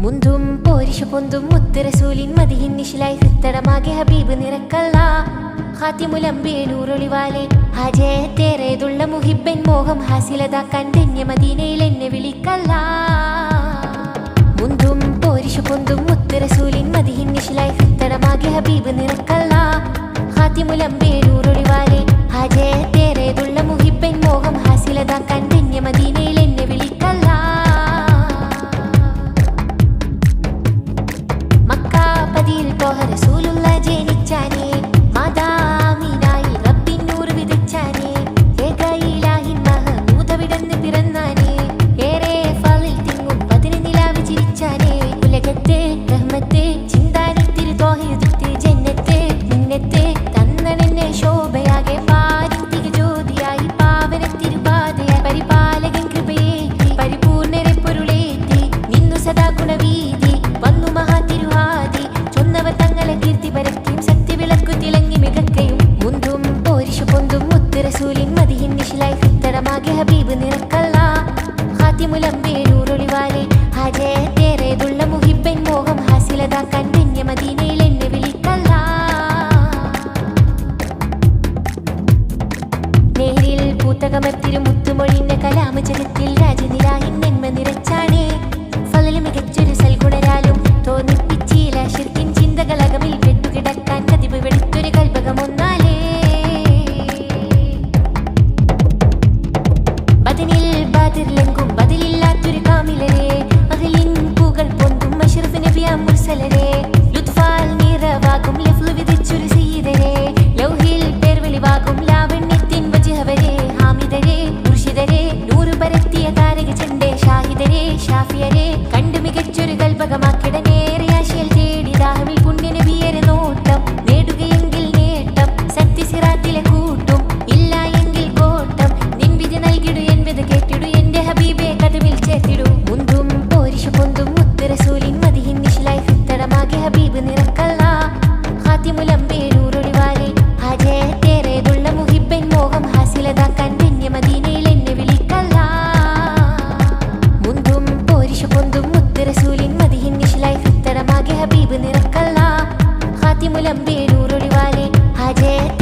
മുന്തും പോരിഷ പൊന്തും മുത്തുറസൂലിൻ മതിഹിൻ നിശിലായി ഹൃത്തടമാകെ ഹബീബ് നിറക്കല്ല ഹാത്തിമുലമ്പേനൂറൊളിവാലെ ഹാജേ തേറേതുള്ള മുഹിബൻ മോഹം ഹാസിലതാക്കാൻ ധന്യ മദീനയിൽ എന്നെ വിളിക്കല്ല. മുന്തും പോരിഷ പൊന്തും മുത്തുറസൂലിൻ മതിഹിൻ നിശിലായി ഹൃത്തടമാകെ ഹബീബ് നിറക്കല്ല ഹാത്തിമുലമ്പേനൂറൊളിവാലെ ഉലകത്തെ റഹ്മത്തെ ചിന്താരത്തിൽ തോഹിതുത്തി ജന്നത്തെ നിന്നത്തെ തന്നണെന്നെ ശോഭയാകെ പാരിൻ തികജ്യോതിയായി പാവന തിരുപാതയായി ഹബീബ് നിറക്കല്ല ഹാത്തിമുലമ്പേരൂറൊളിവാലെ പൂത്തകമത്തിരു മുത്തുമൊഴിഞ്ഞ കലാമചരത്തിൽ രാജനിലാഹിൻ തമ്പേരൂരുളിവാലെ അജയത്തെ